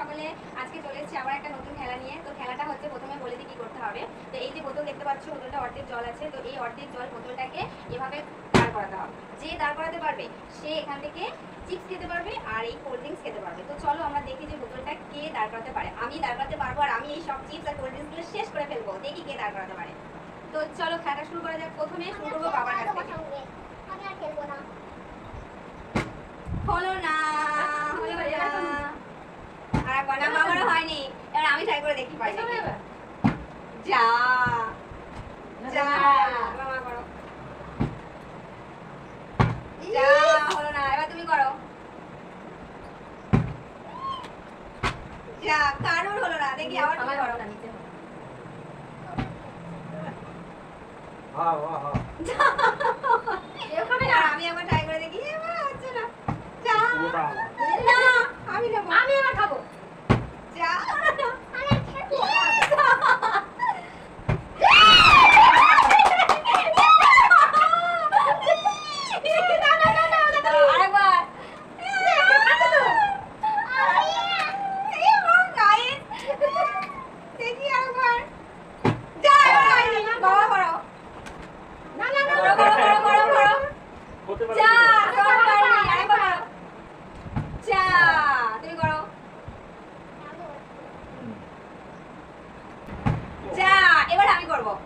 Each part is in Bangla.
সকলে আজকে চলে এসেছি আবার একটা নতুন খেলা নিয়ে। তো খেলাটা হচ্ছে প্রথমে বলে দিই কি করতে হবে। তো এই যে বোতল দেখতে পাচ্ছ বোতলটা অর্ধেক জল আছে। তো এই অর্ধেক জল বোতলটাকে এভাবে দাঁড় করাতে হবে। যে দাঁড় করাতে পারবে সে এখান থেকে চিপস খেতে পারবে আর এই কোল্ড ড্রিঙ্কস খেতে পারবে। তো চলো আমরা দেখি যে বোতলটা কে দাঁড় করাতে পারে। আমি দাঁড় করাতে পারব আর আমি এই সব চিপস আর কোল্ড ড্রিঙ্কসগুলো শেষ করে ফেলব। দেখি কে দাঁড় করাতে পারে। তো চলো খেলাটা শুরু করা যাক। প্রথমে শুরু করব বাবার কাছ থেকে। আমি আর খেলব না। হলো না। আর হয়নি। এবার আমি ট্রাই করে দেখি পাই নাকি। যা। যা। মামা করো। যা হলো না এবার তুমি করো। যা কারোর হলো না দেখি আবার তুমি করো। হ্যাঁ হ্যাঁ হ্যাঁ। এখানে আমি একবার ট্রাই করে দেখি এবার হচ্ছে না। যা। আমার। না আমি নেব আমি এবার খাব। যা আমি আর খেলব আরেকবার দেখি আরেকবার যা বাবা করো না না না করো করো করো করো করো হতে পারে যা কি? তোমার পারবি আরেকবার করো যা তুমি করো হুম, যা এবার আমি করব হুম। এ মা। যা এবারে আর হবে না এবার বাবা করো আচ্ছা শোনো। এই, এই, হয়নি এবার বাবা করো হবে না হবে না হবে না ই, হবে না এবার আমি করব।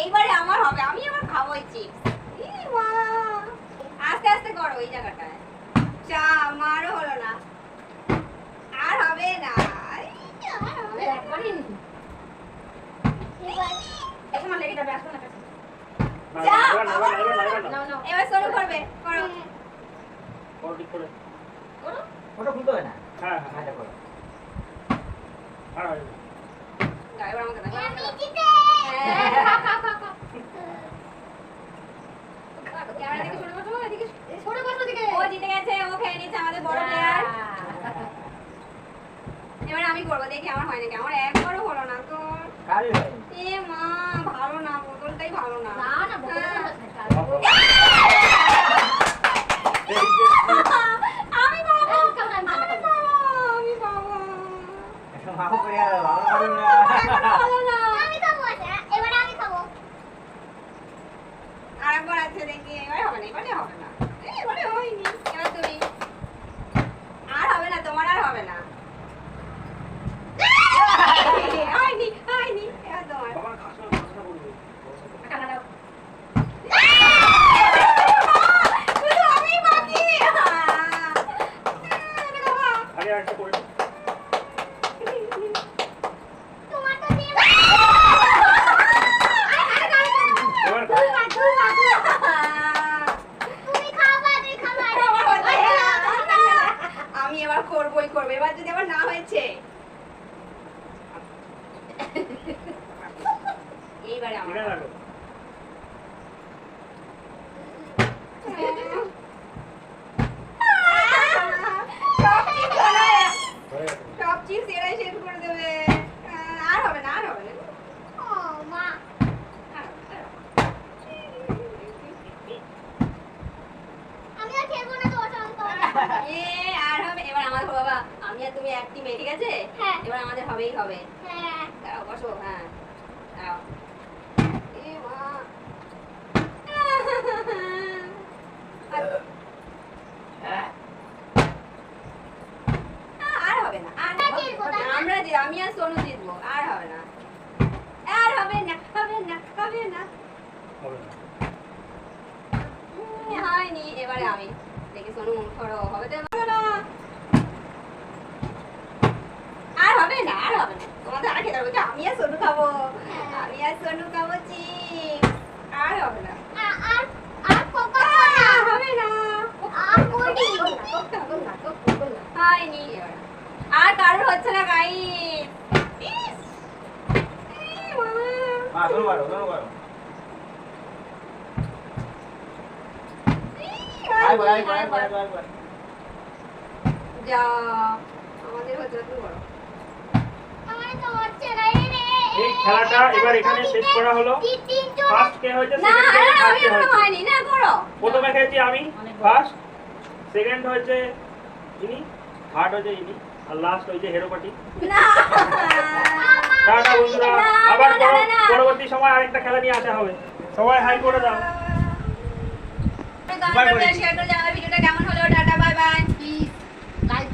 এইবারে আমার হবে আমি আমার খাব চিপস আস্তে আস্তে করো এই জায়গাটায়। চা আমারও হলো না আর হবে না এবার শুরু করবে করো করো, ঠিক করে। করো ওটা খুলতে হবে না হ্যাঁ, হ্যাঁ, আচ্ছা করো আর হবে না। এবার আমাকে এবার আমি করব দেখি আমার হয় নাকি? আমার একবারও হলো না তো। এ মা ভালো না বোতলটাই ভালো না। না না বলো। এই! যে, আমি পাবো আমি খাব, আমি আমি খাব। পাবো আমি পাবো একটু মাফ করে আর ভালো ভালো না। ভালো না আমি খাব এবার আমি খাব। আরেকবার আছে দেখি এবারে হবে না এবারে হবে না এই, এবারে হয়নি এবার তুমি আর হবে না তোমার আর হবে না হয়নি হয়নি এবার তোমার বাবার খাসা খাসা করবে। টাকা দাও শুধু আমিই বাকি আহ, আরেকটা করে আমি এবার করবই করব। এবার যদি আবার না হয়েছে। এইবারে আমার কিনে রাখো। সব চিপস ওরাই হয়ে গেছে। সব চিপস এরাই শেষ করে দেবে আহ, আর হবে না আর হবে না ও মা আর হবে না, আর হবে না। আমি আর খেলব না তোমার সঙ্গে এ আর হবে এবার আমাদের বাবা আমি আর তুমি এক টিমে ঠিক আছে? হ্যাঁ। এবার আমাদের হবেই হবে। হ্যাঁ। দাঁড়াও বসো হ্যাঁ। দাঁড়াও। এ মা। আর হবে না আর আমরা জিতবো, তাই না? আমরা যে আমি আর সোনু জিতবো আর হবে না। আর হবে না হবে না হবে না। হবে না। হয়নি এবারে আমি। দেখি সোনু মুখ হবে তো আর হবে না আর হবে না। তোমাদের আর খেতে হবে কি? আমি আর সোনু খাব। আমি আর সোনু খাব চিপস। আর হবে না। আর আর আর কোকা হবে না। আর মুড়ি? হয়নি আর কারোর হচ্ছে না গাই হ্যাঁ শোনো করো আরেকবার, আরেকবার, আরেকবার, আরেকবার, আরেকবার। যা আমাদের রে। এই খেলাটা এবার এখানে শেষ করা হলো। ফার্স্ট কে হয়েছে না সেকেন্ড কে থার্ড কে হয়নি না করো। প্রথমে আমি ফার্স্ট সেকেন্ড হয়েছে ইনি থার্ড হয়েছে ইনি আর লাস্ট হয়েছে হেরো পার্টি না। টাটা বন্ধুরা আবার। পরবর্তী সময় আরেকটা খেলা নিয়ে আসা হবে। সবাই হাই করে দাও। ভিডিওটা ভিডিওটা কেমন হলো tata bye bye please like